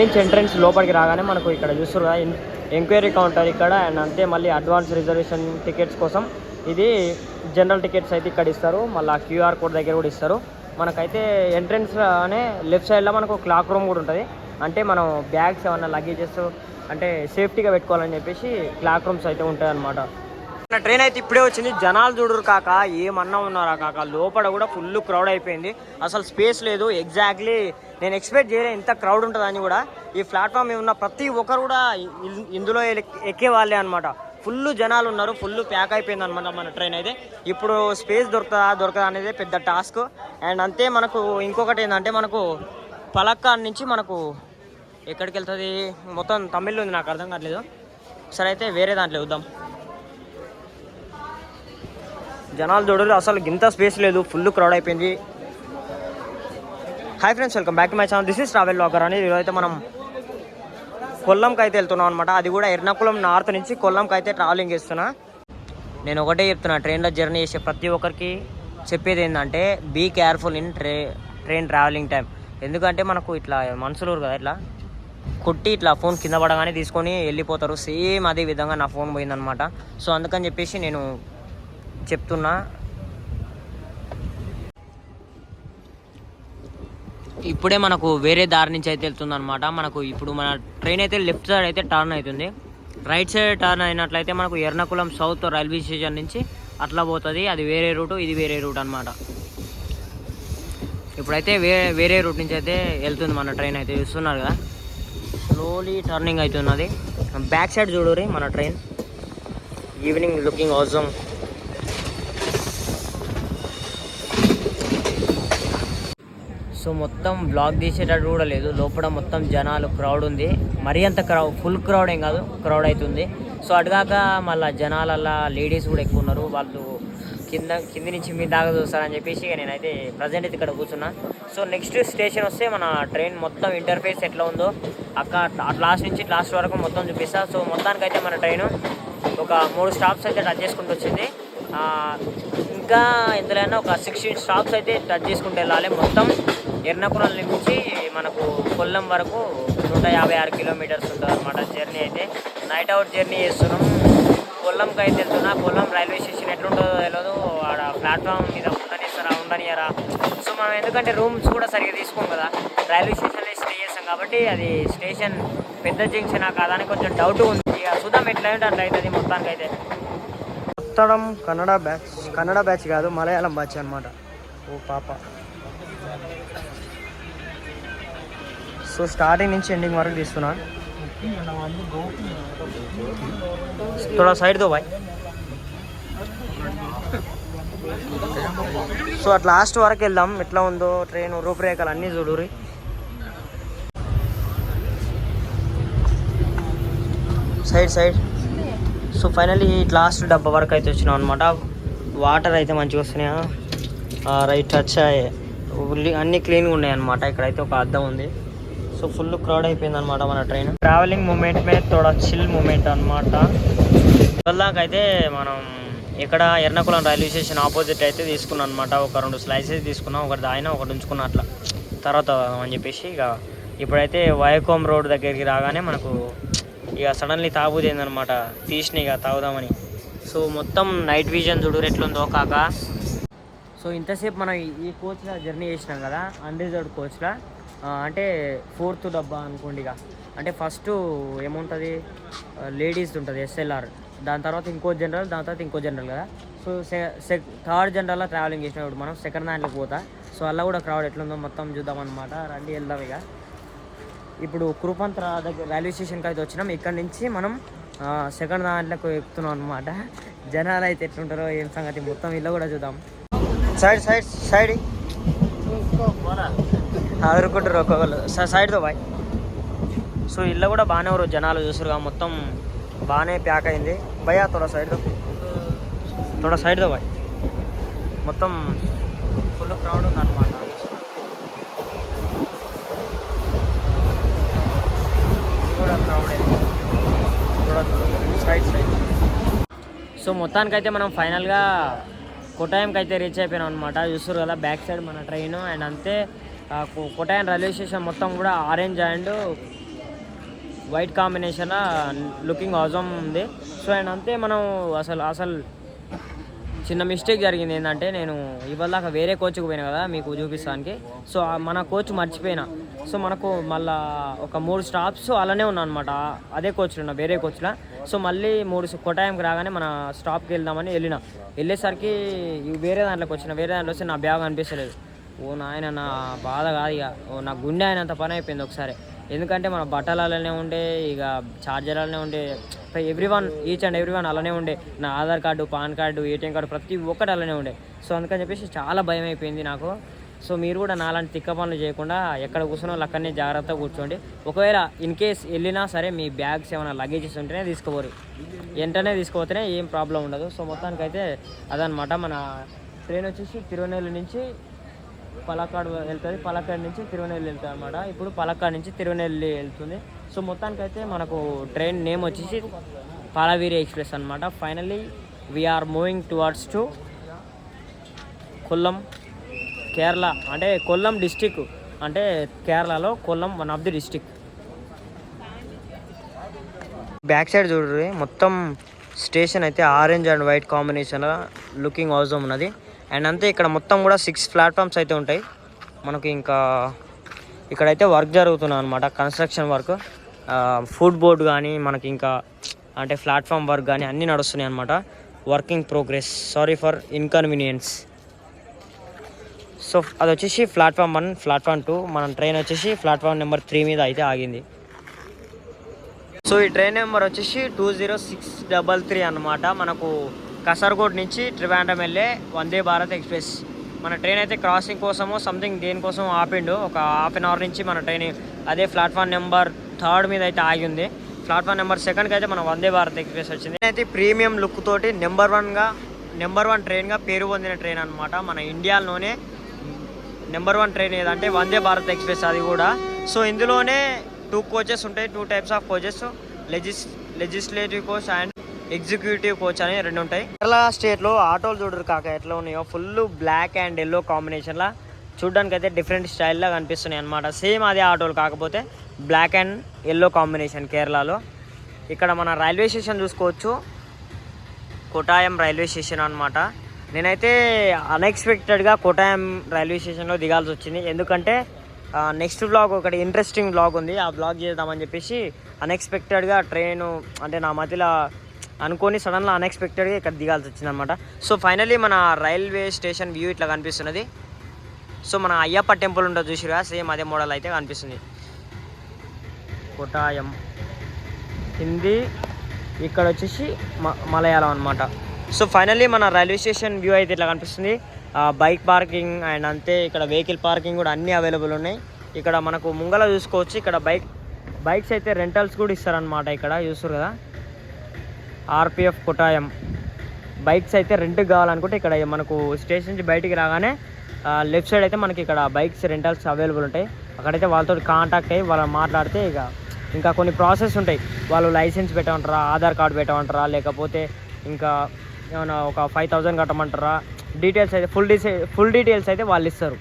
నుంచి ఎంట్రన్స్ లోపలికి రాగానే మనకు ఇక్కడ చూస్తారు కదా ఎంక్వైరీ కౌంటర్ ఇక్కడ అండ్ అంతే మళ్ళీ అడ్వాన్స్ రిజర్వేషన్ టికెట్స్ కోసం ఇది జనరల్ టికెట్స్ అయితే ఇక్కడ ఇస్తారు. మళ్ళీ క్యూఆర్ కోడ్ దగ్గర కూడా ఇస్తారు. మనకైతే ఎంట్రన్స్ అనే లెఫ్ట్ సైడ్లో మనకు క్లాక్ రూమ్ కూడా ఉంటుంది. అంటే మనం బ్యాగ్స్ ఏమన్నా లగేజెస్ అంటే సేఫ్టీగా పెట్టుకోవాలని చెప్పేసి క్లాక్ రూమ్స్ అయితే ఉంటాయన్నమాట. మన ట్రైన్ అయితే ఇప్పుడే వచ్చింది. జనాలు చూడరు కాక ఏమన్నా ఉన్నారా కాక? లోపల కూడా ఫుల్ క్రౌడ్ అయిపోయింది. అసలు స్పేస్ లేదు. ఎగ్జాక్ట్లీ నేను ఎక్స్పెక్ట్ చేయలే ఇంత క్రౌడ్ ఉంటుందని కూడా. ఈ ప్లాట్ఫామ్ ఉన్న ప్రతి ఒక్కరు కూడా ఇందులో ఎక్కే వాళ్ళే అనమాట ఫుల్ జనాలు ఉన్నారు. ఫుల్ ప్యాక్ అయిపోయింది అనమాట మన ట్రైన్ అయితే. ఇప్పుడు స్పేస్ దొరుకుతుందా దొరకదా అనేది పెద్ద టాస్క్ అండ్ అంతే మనకు ఇంకొకటి ఏంటంటే మనకు పలక్కాడ్ నుంచి మనకు ఎక్కడికి వెళ్తుంది మొత్తం తమిళ్ ఉంది. నాకు అర్థం కావట్లేదు. సరే అయితే వేరే దాంట్లో చూద్దాం. జనాలు చూడరు. అసలు ఇంత స్పేస్ లేదు. ఫుల్ క్రౌడ్ అయిపోయింది. Hi friends welcome back to my channel this is travel locker అని ఈరోజైతే మనం కొల్లంకి అయితే వెళ్తున్నాం అనమాట అది కూడా ఎర్నాకుళం నార్త్ నుంచి కొల్లంకి అయితే ట్రావెలింగ్ చేస్తున్నా. నేను ఒకటే చెప్తున్నా ట్రైన్లో జర్నీ చేసే ప్రతి ఒక్కరికి చెప్పేది ఏంటంటే బీ కేర్ఫుల్ ఇన్ ట్రే ట్రైన్ ట్రావెలింగ్ టైం ఎందుకంటే మనకు ఇట్లా మనుషులు కదా ఇట్లా కొట్టి ఇట్లా ఫోన్ కింద పడగానే తీసుకొని వెళ్ళిపోతారు. సేమ్ అదే విధంగా నా ఫోన్ పోయిందనమాట సో అందుకని చెప్పేసి నేను చెప్తున్నా. ఇప్పుడే మనకు వేరే దారి నుంచి అయితే వెళ్తుందనమాట మనకు ఇప్పుడు మన ట్రైన్ అయితే లెఫ్ట్ సైడ్ అయితే టర్న్ అవుతుంది. రైట్ సైడ్ టర్న్ అయినట్లయితే మనకు ఎర్నాకుళం సౌత్ రైల్వే స్టేషన్ నుంచి అట్లా పోతుంది. అది వేరే రూటు ఇది వేరే రూట్ అనమాట ఇప్పుడైతే వేరే వేరే రూట్ నుంచి అయితే వెళ్తుంది మన ట్రైన్ అయితే. చూస్తున్నారు కదా? స్లోలీ టర్నింగ్ అవుతున్నది. బ్యాక్ సైడ్ చూడరి మన train evening looking awesome so మొత్తం బ్లాక్ తీసేటట్టు కూడా లేదు. లోపల మొత్తం జనాలు క్రౌడ్ ఉంది. మరీ అంత క్రౌడ్ ఫుల్ క్రౌడ్ ఏం కాదు. క్రౌడ్ అవుతుంది సో అటుగాక మళ్ళీ జనాలల్లా లేడీస్ కూడా ఎక్కువ ఉన్నారు. వాళ్ళు కింద కింది నుంచి మీ దాకా చూస్తారని చెప్పేసి ఇక నేనైతే ప్రజెంట్ అయితే ఇక్కడ కూర్చున్నా. సో నెక్స్ట్ స్టేషన్ వస్తే మన ట్రైన్ మొత్తం ఇంటర్ఫేస్ ఎట్లా ఉందో అక్క లాస్ట్ నుంచి లాస్ట్ వరకు మొత్తం చూపిస్తా. సో మొత్తానికైతే మన ట్రైన్ ఒక మూడు స్టాప్స్ అయితే టచ్ చేసుకుంటూ వచ్చింది. ఇంకా ఎందులోనైనా ఒక సిక్స్టీన్ స్టాప్స్ అయితే టచ్ చేసుకుంటూ వెళ్ళాలి. మొత్తం ఎర్నాకుళం నుంచి మనకు కొల్లం వరకు నూట యాభై ఆరు కిలోమీటర్స్ ఉంటుంది అనమాట జర్నీ అయితే. నైట్ అవుట్ జర్నీ చేస్తున్నాం. కొల్లంకి అయితే వెళ్తున్నా. కొల్లం రైల్వే స్టేషన్ ఎట్లుంటుందో తెలియదు ఆడ ప్లాట్ఫామ్ మీద ఉండనిస్తారా ఉండనియరా సో మనం ఎందుకంటే రూమ్స్ కూడా సరిగ్గా తీసుకోం కదా. రైల్వే స్టేషన్లో స్టే చేస్తాం కాబట్టి అది స్టేషన్ పెద్ద జంక్షన్ కాదా అని కొంచెం డౌట్ ఉంది. ఇక చూద్దాం ఎట్లా ఉంటే అట్లా అవుతుంది మొత్తానికి అయితే మొత్తం కన్నడ బ్యాచ్ కన్నడ బ్యాచ్ కాదు మలయాళం బ్యాచ్ అనమాట ఓ పాప. సో స్టార్టింగ్ నుంచి ఎండింగ్ వరకు తీస్తున్నా. థోడా సైడ్ దో బాయ్. సో అట్ లాస్ట్ వరకు వెళ్దాం. ఎట్లా ఉందో ట్రైన్ రూపురేఖలు అన్నీ చూడురి side side. So finally last డబ్బా వరకు అయితే వచ్చినాం అనమాట వాటర్ అయితే మంచిగా వస్తున్నాయా? రైట్ టచ్ అన్నీ క్లీన్గా ఉన్నాయి అనమాట ఇక్కడైతే ఒక అద్దం ఉంది. సో ఫుల్ క్రౌడ్ అయిపోయింది అనమాట మన ట్రైన్. ట్రావెలింగ్ మూమెంట్ మీద తోడా చిల్ మూమెంట్ అనమాట అయితే మనం ఇక్కడ ఎర్నాకుళం రైల్వే స్టేషన్ ఆపోజిట్ అయితే తీసుకున్నాను అనమాట ఒక రెండు స్లైసెస్ తీసుకున్నాం ఒకటి దాయినా ఒకటి ఉంచుకున్నా అట్లా. తర్వాత అని చెప్పేసి ఇక ఇప్పుడైతే వయకోమ్ రోడ్ దగ్గరికి రాగానే మనకు ఇక సడన్లీ తాగుతుంది అనమాట తీసిన ఇక తాగుదామని. సో మొత్తం నైట్ విజన్ చూడు ఎట్లుందో కాక. సో ఇంతసేపు మనం ఈ- కోచ్లో జర్నీ చేసినాం కదా అన్రిజర్వ్డ్ కోచ్లో అంటే ఫోర్త్ డబ్బా అనుకోండి ఇక. అంటే ఫస్ట్ ఏముంటుంది? లేడీస్ ఉంటుంది ఎస్ఎల్ఆర్ దాని తర్వాత ఇంకో జనరల్ దాని తర్వాత ఇంకో జనరల్ కదా. సో సె థర్డ్ జనరల్లో ట్రావెలింగ్ చేసినప్పుడు మనం సెకండ్ దాంట్లో పోతా. సో అలా కూడా క్రౌడ్ ఎట్లుందో మొత్తం చూద్దాం అనమాట రండి వెళ్దాం ఇక. ఇప్పుడు కృపంత్ర దగ్గర రైల్వే స్టేషన్కి అయితే వచ్చినాం. ఇక్కడ నుంచి మనం సెకండ్ దాంట్లోకి ఎక్కుతున్నాం అనమాట జనాలు అయితే ఎట్లుంటారో ఏం సంగతి మొత్తం ఇల్లు కూడా చూద్దాం. Side side side. అదురుకుంటారు ఒక్కొక్కరు సైడ్తో బాయ్ సో ఇల్లు కూడా బాగానే ఎవరు జనాలు చూసారుగా మొత్తం బాగానే ప్యాక్ అయింది. భయ్యా తోడ సైడ్ తోడ సైడ్తో బాయ్ మొత్తం ఫుల్ క్రౌడ్ ఉంది అనమాట కూడా క్రౌడ్. Side side. సో మొత్తానికైతే మనం ఫైనల్గా కొటాయంకి అయితే రీచ్ అయిపోయినాం అనమాట చూస్తారు కదా బ్యాక్ సైడ్ మన ట్రైన్ అండ్ అంతే కొటాయం రైల్వే స్టేషన్ మొత్తం కూడా orange and white combination looking అవసరం ఉంది. సో అండ్ అంతే మనం అసలు అసలు చిన్న మిస్టేక్ జరిగింది ఏంటంటే నేను ఇవాళ దాకా వేరే కోచ్కి పోయినా కదా మీకు చూపిస్తానికి. సో మన కోచ్ మర్చిపోయినా. సో మనకు మళ్ళా ఒక మూడు స్టాప్స్ అలానే ఉన్నా అనమాట అదే కోచ్లో ఉన్నా వేరే కోచ్లో సో మళ్ళీ మూడు కొటాయంకి రాగానే మన స్టాప్కి వెళ్దామని వెళ్ళిన. వెళ్ళేసరికి వేరే దాంట్లోకి వచ్చిన. వేరే దాంట్లో వస్తే నా బ్యాగ్ అనిపించలేదు ఓ నాయన నా బాధ కాదు ఇక. ఓ నా గుండె అయినంత పని అయిపోయింది ఒకసారి. ఎందుకంటే మన బట్టలు అలానే ఉండే ఇక ఛార్జర్ అలానే ఉండే every one each and every one అలానే ఉండే. నా Aadhaar card PAN card ATM card ప్రతి ఒక్కటి అలానే ఉండే. సో అందుకని చెప్పేసి చాలా భయం అయిపోయింది నాకు. సో మీరు కూడా నాలాంటి తిక్క పనులు చేయకుండా ఎక్కడ కూర్చున్నా వాళ్ళు అక్కడనే జాగ్రత్తగా కూర్చోండి. ఒకవేళ ఇన్ కేస్ వెళ్ళినా సరే మీ బ్యాగ్స్ ఏమైనా లగేజెస్ ఉంటేనే తీసుకోపోరు. వెంటనే తీసుకుపోతేనే ఏం ప్రాబ్లం ఉండదు. సో మొత్తానికైతే అదనమాట మన ట్రైన్ వచ్చేసి తిరువనెల్లి నుంచి పలక్కాడు వెళ్తుంది. పలక్కాడు నుంచి తిరువనెల్లి వెళ్తుంది అనమాట ఇప్పుడు పలక్కాడు నుంచి తిరువనెల్లి వెళ్తుంది. సో మొత్తానికైతే మనకు ట్రైన్ నేమ్ వచ్చేసి పాలవీరి ఎక్స్ప్రెస్ అనమాట finally we are moving towards to Kollam Kerala అంటే కొల్లం డిస్టిక్ అంటే కేరళలో Kollam one of the district back side చూడండి మొత్తం స్టేషన్ అయితే orange and white combination looking అవసరం ఉన్నది. అండ్ అంతే ఇక్కడ మొత్తం కూడా సిక్స్ ప్లాట్ఫామ్స్ అయితే ఉంటాయి. మనకి ఇంకా ఇక్కడైతే వర్క్ జరుగుతున్నాయి అనమాట కన్స్ట్రక్షన్ వర్క్ ఫుడ్ బోర్డ్ కానీ మనకి ఇంకా అంటే ప్లాట్ఫామ్ వర్క్ కానీ అన్నీ నడుస్తున్నాయి అనమాట working progress sorry for inconvenience so అది వచ్చేసి ప్లాట్ఫామ్ వన్ ప్లాట్ఫామ్ టూ. మన ట్రైన్ వచ్చేసి ప్లాట్ఫామ్ నెంబర్ త్రీ మీద అయితే ఆగింది. సో ఈ ట్రైన్ నెంబర్ వచ్చేసి two zero six double three అనమాట మనకు కసర్గోడ్ నుంచి ట్రివాండ్రం వెళ్ళే వందే భారత్ ఎక్స్ప్రెస్. మన ట్రైన్ అయితే క్రాసింగ్ కోసమో సంథింగ్ దేనికోసం ఆపిండు. ఒక హాఫ్ అన్ అవర్ నుంచి మన ట్రైన్ అదే ప్లాట్ఫామ్ నెంబర్ థర్డ్ మీద అయితే ఆగి ఉంది ప్లాట్ఫామ్ నెంబర్ సెకండ్కి అయితే మన వందే భారత్ ఎక్స్ప్రెస్ వచ్చింది. అయితే ప్రీమియం లుక్ తోటి నెంబర్ వన్గా నెంబర్ వన్ ట్రైన్గా పేరు పొందిన ట్రైన్ అనమాట మన ఇండియాలోనే నెంబర్ వన్ ట్రైన్ ఏదంటే వందే భారత్ ఎక్స్ప్రెస్ అది కూడా. సో ఇందులోనే టూ కోచెస్ ఉంటాయి two types of coaches లెజిస్ legislative coach and executive coach అని రెండు ఉంటాయి. కేరళ స్టేట్లో ఆటోలు చూడరు కాక ఎట్లా ఉన్నాయో ఫుల్ బ్లాక్ అండ్ ఎల్లో కాంబినేషన్లా చూడడానికి అయితే డిఫరెంట్ స్టైల్లో కనిపిస్తున్నాయి అనమాట సేమ్ అదే ఆటోలు కాకపోతే బ్లాక్ అండ్ ఎల్లో కాంబినేషన్ కేరళలో. ఇక్కడ మన రైల్వే స్టేషన్ చూసుకోవచ్చు. కొటాయం రైల్వే స్టేషన్ అనమాట నేనైతే అన్ఎక్స్పెక్టెడ్గా కోటాయం రైల్వే స్టేషన్లో దిగాల్సి వచ్చింది. ఎందుకంటే నెక్స్ట్ బ్లాగ్ ఒకటి ఇంట్రెస్టింగ్ బ్లాగ్ ఉంది. ఆ బ్లాగ్ చేద్దామని చెప్పేసి అన్ఎక్స్పెక్టెడ్గా ట్రైన్ అంటే నా మధ్యలో అనుకోని సడన్గా అన్ఎక్స్పెక్టెడ్గా ఇక్కడ దిగాల్సి వచ్చింది అనమాట సో ఫైనలీ మన రైల్వే స్టేషన్ వ్యూ ఇట్లా కనిపిస్తున్నది. సో మన అయ్యప్ప టెంపుల్ ఉంటుంది చూసిరుగా సేమ్ అదే మోడల్ అయితే కనిపిస్తుంది. కొటాయం హిందీ. ఇక్కడ వచ్చేసి మ మలయాళం అనమాట సో ఫైనల్లీ మన రైల్వే స్టేషన్ వ్యూ అయితే ఇట్లా కనిపిస్తుంది. బైక్ పార్కింగ్ అండ్ అంతే ఇక్కడ వెహికల్ పార్కింగ్ కూడా అన్నీ అవైలబుల్ ఉన్నాయి. ఇక్కడ మనకు ముంగల చూసుకోవచ్చు. ఇక్కడ బైక్ బైక్స్ అయితే రెంటల్స్ కూడా ఇస్తారనమాట ఇక్కడ చూస్తారు కదా. ఆర్పిఎఫ్ కొటాయం. బైక్స్ అయితే రెంట్కి కావాలనుకుంటే ఇక్కడ మనకు స్టేషన్ నుంచి బయటికి రాగానే లెఫ్ట్ సైడ్ అయితే మనకి ఇక్కడ బైక్స్ రెంటల్స్ అవైలబుల్ ఉంటాయి. అక్కడైతే వాళ్ళతో కాంటాక్ట్ అయ్యి వాళ్ళు మాట్లాడితే ఇక ఇంకా కొన్ని ప్రాసెస్ ఉంటాయి. వాళ్ళు లైసెన్స్ పెట్టమంటారా ఆధార్ కార్డు పెట్టమంటారా లేకపోతే ఇంకా ఏమైనా ఒక ఫైవ్ థౌజండ్ కట్టమంటారా? డీటెయిల్స్ అయితే ఫుల్ డీసే ఫుల్ డీటెయిల్స్ అయితే వాళ్ళు ఇస్తారు.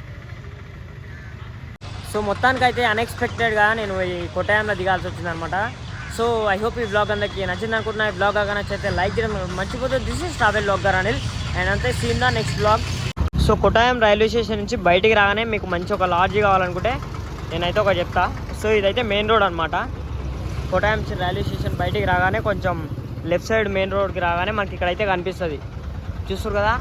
సో మొత్తానికి అయితే అన్ఎక్స్పెక్టెడ్గా నేను ఈ కొట్టాయంలో దిగాల్సి వచ్చింది అనమాట సో ఐ హోప్ ఈ బ్లాగ్ అందరికి నచ్చింది అనుకుంటున్నా. ఈ బ్లాగ్ కానీ నచ్చితే లైక్ చేయడం మర్చిపోతే దిస్ ఇస్ ట్రావెల్ బ్లాగ్ గారు అనిల్ అండ్ అంతే see in the next blog so Kottayam railway station నుంచి బయటికి రాగానే మీకు మంచి ఒక లాడ్జ్ కావాలనుకుంటే నేనైతే ఒక చెప్తా. సో ఇదైతే మెయిన్ రోడ్ అనమాట కొట్టాయం రైల్వే స్టేషన్ బయటికి రాగానే కొంచెం లెఫ్ట్ సైడ్ మెయిన్ రోడ్కి రాగానే మనకి ఇక్కడైతే కనిపిస్తుంది. చూస్తారు కదా?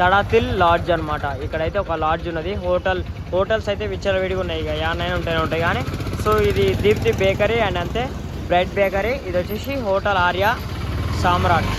తడాతిల్ లాడ్జ్ అనమాట ఇక్కడైతే ఒక లాడ్జ్ ఉన్నది. హోటల్ హోటల్స్ అయితే విచ్చలవిడిగా ఉన్నాయి. ఇక యానైనా ఉంటాయి ఉంటాయి కానీ సో ఇది దీప్తి బేకరీ అండ్ అంతే బ్రెడ్ బేకరీ. ఇది వచ్చేసి హోటల్ ఆర్య సామ్రాట్.